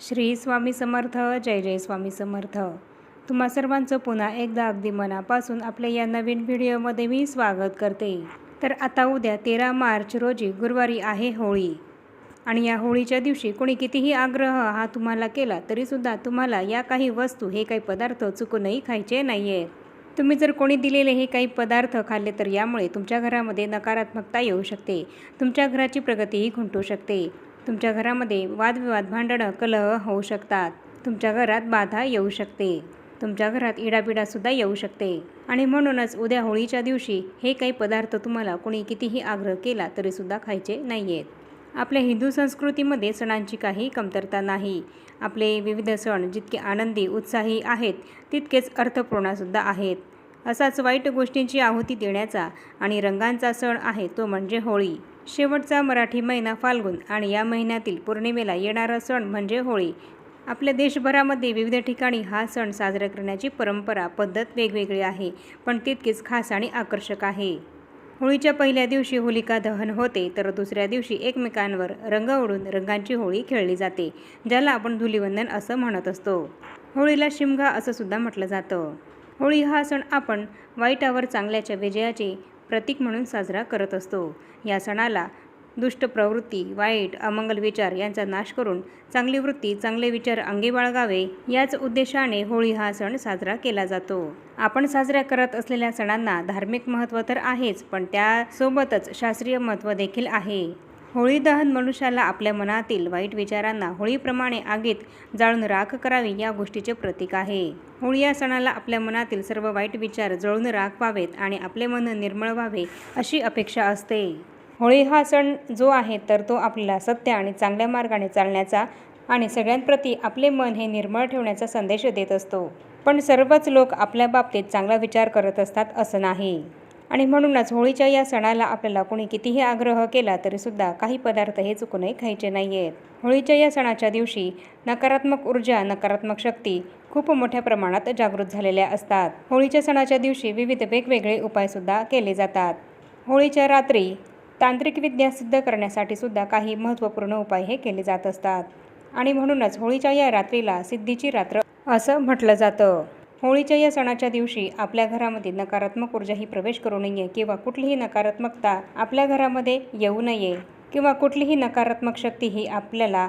श्री स्वामी समर्थ जय जय स्वामी समर्थ. तुम्हा सर्वांचं पुन्हा एकदा अगदी मनापासून आपल्या या नवीन व्हिडिओमध्ये मी स्वागत करते. तर आता उद्या तेरा मार्च रोजी गुरुवारी आहे होळी. आणि या होळीच्या दिवशी कोणी कितीही आग्रह हा तुम्हाला केला तरीसुद्धा तुम्हाला या काही वस्तू हे काही पदार्थ चुकूनही खायचे नाही आहेत तुम्ही जर कोणी दिलेले हे काही पदार्थ खाल्ले तर यामुळे तुमच्या घरामध्ये नकारात्मकता येऊ शकते. तुमच्या घराची प्रगतीही खुंटू शकते. तुमच्या घरामध्ये वादविवाद भांडणं कलह होऊ शकतात. तुमच्या घरात बाधा येऊ शकते. तुमच्या घरात इडापिडासुद्धा येऊ शकते. आणि म्हणूनच उद्या होळीच्या दिवशी हे काही पदार्थ तुम्हाला कोणी कितीही आग्रह केला तरीसुद्धा खायचे नाही आहेत आपल्या हिंदू संस्कृतीमध्ये सणांची काही कमतरता नाही. आपले विविध सण जितके आनंदी उत्साही आहेत तितकेच अर्थपूर्णसुद्धा आहेत. असाच वाईट गोष्टींची आहुती देण्याचा आणि रंगांचा सण आहे तो म्हणजे होळी. शेवटचा मराठी महिना फाल्गुन आणि या महिन्यातील पौर्णिमेला येणारा सण म्हणजे होळी. आपल्या देशभरामध्ये विविध ठिकाणी हा सण साजरा करण्याची परंपरा पद्धत वेगवेगळी आहे पण तितकीच खास आणि आकर्षक आहे. होळीच्या पहिल्या दिवशी होलिका दहन होते तर दुसऱ्या दिवशी एकमेकांवर रंग उडून रंगांची होळी खेळली जाते ज्याला आपण धुलिवंदन असं म्हणत असतो. होळीला शिमगा असं सुद्धा म्हटलं जातं. होळी हा सण आपण वाईटावर चांगल्याच्या विजयाचे प्रतीक म्हणून साजरा करत असतो. या सणाला दुष्ट प्रवृत्ती वाईट अमंगल विचार यांचा नाश करून चांगली वृत्ती चांगले विचार अंगी बाळगावे याच उद्देशाने होळी हा सण साजरा केला जातो. आपण साजऱ्या करत असलेल्या सणांना धार्मिक महत्त्व तर आहेच पण त्यासोबतच शास्त्रीय महत्त्व देखील आहे. होळी दहन मनुष्याला आपल्या मनातील वाईट विचारांना होळीप्रमाणे आगीत जाळून राख करावी या गोष्टीचे प्रतीक आहे. होळी या सणाला आपल्या मनातील सर्व वाईट विचार जळून राख व्हावेत आणि आपले मन निर्मळ व्हावे अशी अपेक्षा असते. होळी हा सण जो आहे तर तो आपल्याला सत्य आणि चांगल्या मार्गाने चालण्याचा आणि सगळ्यांप्रती आपले मन हे निर्मळ ठेवण्याचा संदेश देत असतो. पण सर्वच लोक आपल्या बाबतीत चांगला विचार करत असतात असं नाही. आणि म्हणूनच होळीच्या या सणाला आपल्याला कोणी कितीही आग्रह केला तरीसुद्धा काही पदार्थ हे चुकूनही खायचे नाही आहेत होळीच्या या सणाच्या दिवशी नकारात्मक ऊर्जा नकारात्मक शक्ती खूप मोठ्या प्रमाणात जागृत झालेल्या असतात. होळीच्या सणाच्या दिवशी विविध वेगवेगळे उपायसुद्धा केले जातात. होळीच्या रात्री तांत्रिक विद्या सिद्ध करण्यासाठी सुद्धा काही महत्त्वपूर्ण उपाय हे केले जात असतात. आणि म्हणूनच होळीच्या या रात्रीला सिद्धीची रात्र असं म्हटलं जातं. होळीच्या या सणाच्या दिवशी आपल्या घरामध्ये नकारात्मक ऊर्जाही प्रवेश करू नये किंवा कुठलीही नकारात्मकता आपल्या घरामध्ये येऊ नये किंवा कुठलीही नकारात्मक शक्ती ही आपल्याला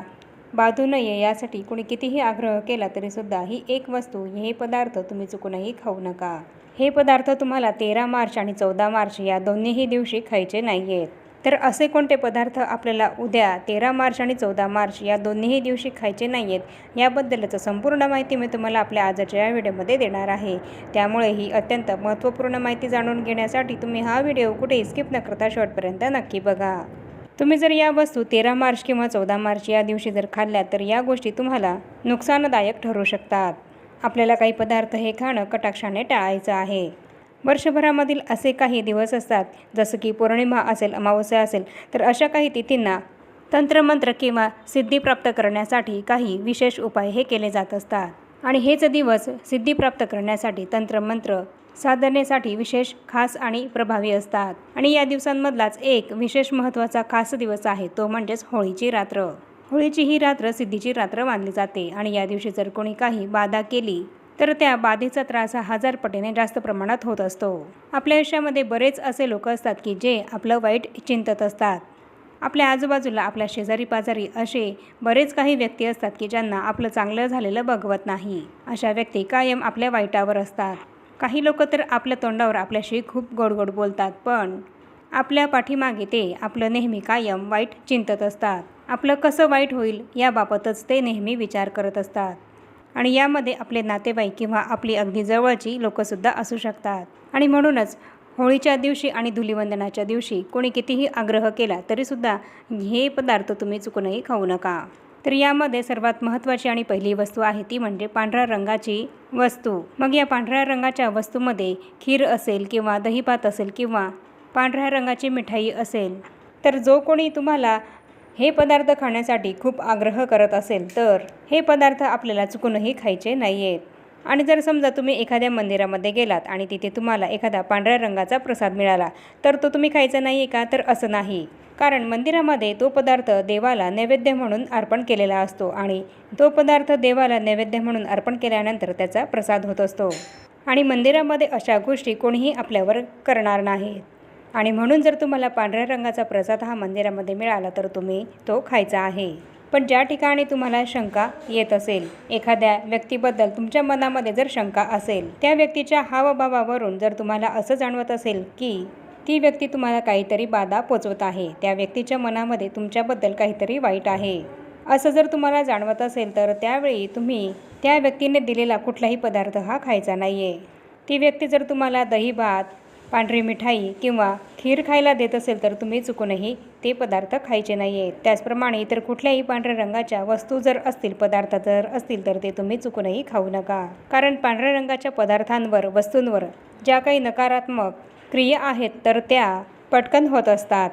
बाधू नये यासाठी कुणी कितीही आग्रह केला तरीसुद्धा ही एक वस्तू हे पदार्थ तुम्ही चुकूनही खाऊ नका. हे पदार्थ तुम्हाला तेरा मार्च आणि चौदा मार्च या दोन्हीही दिवशी खायचे नाही आहेत तर असे कोणते पदार्थ आपल्याला उद्या तेरा मार्च आणि चौदा मार्च या दोन्हीही दिवशी खायचे नाही आहेत याबद्दलच संपूर्ण माहिती मी तुम्हाला आपल्या आजच्या या व्हिडिओमध्ये देणार आहे. त्यामुळे ही अत्यंत महत्त्वपूर्ण माहिती जाणून घेण्यासाठी तुम्ही हा व्हिडिओ कुठेही स्किप न करता शेवटपर्यंत नक्की बघा. तुम्ही जर या वस्तू तेरा मार्च किंवा चौदा मार्च या दिवशी जर खाल्ल्या तर या गोष्टी तुम्हाला नुकसानदायक ठरू शकतात. आपल्याला काही पदार्थ हे खाणं कटाक्षाने टाळायचं आहे. वर्षभरामधील असे काही दिवस असतात. जसं की पौर्णिमा असेल अमावस्या असेल तर अशा काही तिथींना तंत्रमंत्र किंवा सिद्धी प्राप्त करण्यासाठी काही विशेष उपाय हे केले जात असतात. आणि हेच दिवस सिद्धी प्राप्त करण्यासाठी तंत्रमंत्र साधनेसाठी विशेष खास आणि प्रभावी असतात. आणि या दिवसांमधलाच एक विशेष महत्त्वाचा खास दिवस आहे तो म्हणजेच होळीची रात्र. होळीची ही रात्र सिद्धीची रात्र मानली जाते. आणि या दिवशी जर कोणी काही बाधा केली तर त्या बाधेचा त्रास हा हजार पटीने जास्त प्रमाणात होत असतो. आपल्या आयुष्यामध्ये बरेच असे लोक असतात की जे आपलं वाईट चिंतत असतात. आपल्या आजूबाजूला आपल्या शेजारी पाजारी असे बरेच काही व्यक्ती असतात की ज्यांना आपलं चांगलं झालेलं बघवत नाही. अशा व्यक्ती कायम आपल्या वाईटावर असतात. काही लोक तर आपल्या तोंडावर आपल्याशी खूप गोडगोड गोड बोलतात पण आपल्या पाठीमागे ते आपलं नेहमी कायम वाईट चिंतत असतात. आपलं कसं वाईट होईल याबाबतच ते नेहमी विचार करत असतात. आणि यामध्ये आपले नातेवाईक किंवा आपली अगदी जवळची लोकंसुद्धा असू शकतात. आणि म्हणूनच होळीच्या दिवशी आणि धुलीवंदनाच्या दिवशी कोणी कितीही आग्रह केला तरीसुद्धा हे पदार्थ तुम्ही चुकूनही खाऊ नका. तर यामध्ये सर्वात महत्त्वाची आणि पहिली वस्तू आहे ती म्हणजे पांढऱ्या रंगाची वस्तू. मग या पांढऱ्या रंगाच्या वस्तूमध्ये खीर असेल किंवा दहीभात असेल किंवा पांढऱ्या रंगाची मिठाई असेल. तर जो कोणी तुम्हाला हे पदार्थ खाण्यासाठी खूप आग्रह करत असेल तर हे पदार्थ आपल्याला चुकूनही खायचे नाही आहेत आणि जर समजा तुम्ही एखाद्या मंदिरामध्ये गेलात आणि तिथे तुम्हाला एखादा पांढऱ्या रंगाचा प्रसाद मिळाला तर तो तुम्ही खायचा नाही आहे का? तर असं नाही. कारण मंदिरामध्ये तो पदार्थ देवाला नैवेद्य म्हणून अर्पण केलेला असतो आणि तो पदार्थ देवाला नैवेद्य म्हणून अर्पण केल्यानंतर त्याचा प्रसाद होत असतो. आणि मंदिरामध्ये अशा गोष्टी कोणीही आपल्यावर करणार नाहीत आणि म्हणून जर तुम्हाला पांढऱ्या रंगाचा प्रसाद हा मंदिरामध्ये मिळाला तर तुम्ही तो खायचा आहे. पण ज्या ठिकाणी तुम्हाला शंका येत असेल एखाद्या व्यक्तीबद्दल तुमच्या मनामध्ये जर शंका असेल त्या व्यक्तीच्या हावभावावरून जर तुम्हाला असं जाणवत असेल की ती व्यक्ती तुम्हाला काहीतरी बाधा पोचवत आहे त्या व्यक्तीच्या मनामध्ये तुमच्याबद्दल काहीतरी वाईट आहे असं जर तुम्हाला जाणवत असेल तर त्यावेळी तुम्ही त्या व्यक्तीने दिलेला कुठलाही पदार्थ हा खायचा नाही आहे ती व्यक्ती जर तुम्हाला दही भात पांढरी मिठाई किंवा खीर खायला देत असेल तर तुम्ही चुकूनही ते पदार्थ खायचे नाही आहेत त्याचप्रमाणे इतर कुठल्याही पांढऱ्या रंगाच्या वस्तू जर असतील पदार्थ जर असतील तर ते तुम्ही चुकूनही खाऊ नका. कारण पांढऱ्या रंगाच्या पदार्थांवर वस्तूंवर ज्या काही नकारात्मक क्रिया आहेत तर त्या पटकन होत असतात.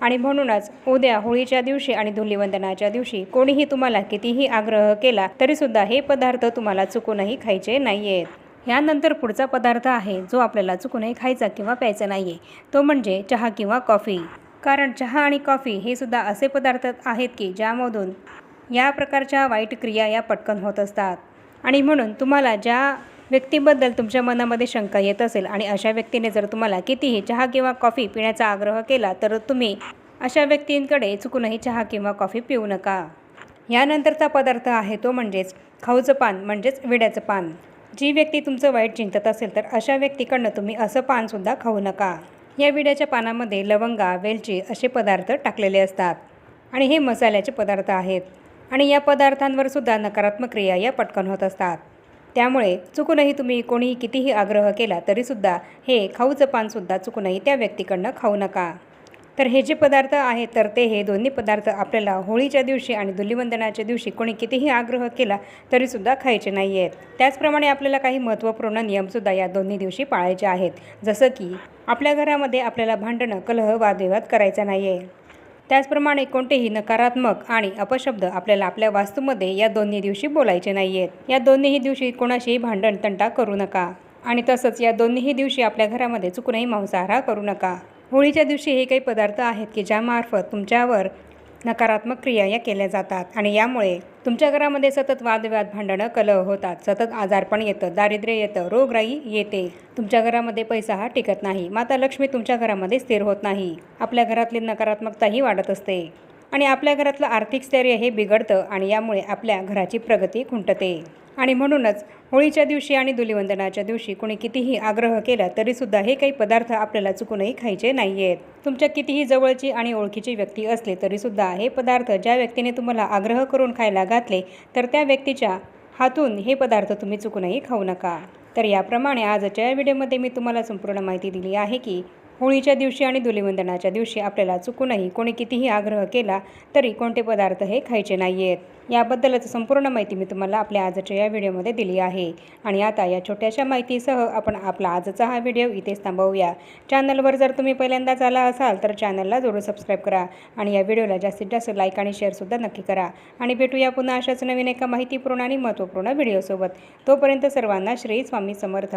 आणि म्हणूनच उद्या होळीच्या दिवशी आणि धुलीवंदनाच्या दिवशी कोणीही तुम्हाला कितीही आग्रह केला तरीसुद्धा हे पदार्थ तुम्हाला चुकूनही खायचे नाही आहेत यानंतर पुढचा पदार्थ आहे जो आपल्याला चुकूनही खायचा किंवा प्यायचा नाही आहे तो म्हणजे चहा किंवा कॉफी. कारण चहा आणि कॉफी हे सुद्धा असे पदार्थ आहेत की ज्यामधून या प्रकारच्या वाईट क्रिया या पटकन होत असतात. आणि म्हणून तुम्हाला ज्या व्यक्तीबद्दल तुमच्या मनामध्ये शंका येत असेल आणि अशा व्यक्तीने जर तुम्हाला कितीही चहा किंवा कॉफी पिण्याचा आग्रह केला तर तुम्ही अशा व्यक्तींकडे चुकूनही चहा किंवा कॉफी पिऊ नका. यानंतरचा पदार्थ आहे तो म्हणजेच खाऊचं पान म्हणजेच विड्याचं पान. जी व्यक्ती तुमचं वाईट चिंतत असेल तर अशा व्यक्तीकडनं तुम्ही असं पानसुद्धा खाऊ नका. या विड्याच्या पानामध्ये लवंगा वेलची असे पदार्थ टाकलेले असतात आणि हे मसाल्याचे पदार्थ आहेत आणि या पदार्थांवर सुद्धा नकारात्मक क्रिया या पटकन होत असतात. त्यामुळे चुकूनही तुम्ही कोणीही कितीही आग्रह केला तरीसुद्धा हे खाऊचं पानसुद्धा चुकूनही त्या व्यक्तीकडनं खाऊ नका. तर हे जे पदार्थ आहेत तर ते हे दोन्ही पदार्थ आपल्याला होळीच्या दिवशी आणि धुलीवंदनाच्या दिवशी कोणी कितीही आग्रह केला तरीसुद्धा खायचे नाही आहेत त्याचप्रमाणे आपल्याला काही महत्त्वपूर्ण नियमसुद्धा या दोन्ही दिवशी पाळायचे आहेत. जसं की आपल्या घरामध्ये आपल्याला भांडणं कलह वादविवाद करायचा नाही आहे त्याचप्रमाणे कोणतेही नकारात्मक आणि अपशब्द आपल्याला आपल्या वास्तूमध्ये या दोन्ही दिवशी बोलायचे नाही आहेत या दोन्हीही दिवशी कोणाशीही भांडण तंटा करू नका. आणि तसंच या दोन्हीही दिवशी आपल्या घरामध्ये चुकूनही मांसाहार करू नका. होळीच्या दिवशी हे काही पदार्थ आहेत की ज्यामार्फत तुमच्यावर नकारात्मक क्रिया या केल्या जातात आणि यामुळे तुमच्या घरामध्ये सतत वादविवाद भांडणं कलह होतात सतत आजारपण येतं दारिद्र्य येतं रोगराई येते. तुमच्या घरामध्ये पैसा हा टिकत नाही. माता लक्ष्मी तुमच्या घरामध्ये स्थिर होत नाही. आपल्या घरातली नकारात्मकताही वाढत असते. आणि आपल्या घरातलं आर्थिक स्थैर्य हे बिघडतं आणि यामुळे आपल्या घराची प्रगती खुंटते. आणि म्हणूनच होळीच्या दिवशी आणि धुलीवंदनाच्या दिवशी कोणी कितीही आग्रह केला तरीसुद्धा हे काही पदार्थ आपल्याला चुकूनही खायचे नाही आहेत तुमच्या कितीही जवळची आणि ओळखीची व्यक्ती असली तरीसुद्धा हे पदार्थ ज्या व्यक्तीने तुम्हाला आग्रह करून खायला घातले तर त्या व्यक्तीच्या हातून हे पदार्थ तुम्ही चुकूनही खाऊ नका. तर याप्रमाणे आजच्या या व्हिडिओमध्ये मी तुम्हाला संपूर्ण माहिती दिली आहे की होळीच्या दिवशी आणि धुलीवंदनाच्या दिवशी आपल्याला चुकूनही कोणी कितीही आग्रह केला तरी कोणते पदार्थ हे खायचे नाही आहेत याबद्दलच संपूर्ण माहिती मी तुम्हाला आपल्या आजच्या या व्हिडिओमध्ये दिली आहे. आणि आता या छोट्याशा माहितीसह आपण आपला आजचा हा व्हिडिओ इथेच थांबवूया. चॅनलवर जर तुम्ही पहिल्यांदाच आला असाल तर चॅनलला जरूर सबस्क्राईब करा आणि या व्हिडिओला जास्तीत जास्त लाईक आणि शेअरसुद्धा नक्की करा. आणि भेटूया पुन्हा अशाच नवीन एका माहितीपूर्ण आणि महत्त्वपूर्ण व्हिडिओसोबत. तोपर्यंत सर्वांना श्री स्वामी समर्थ.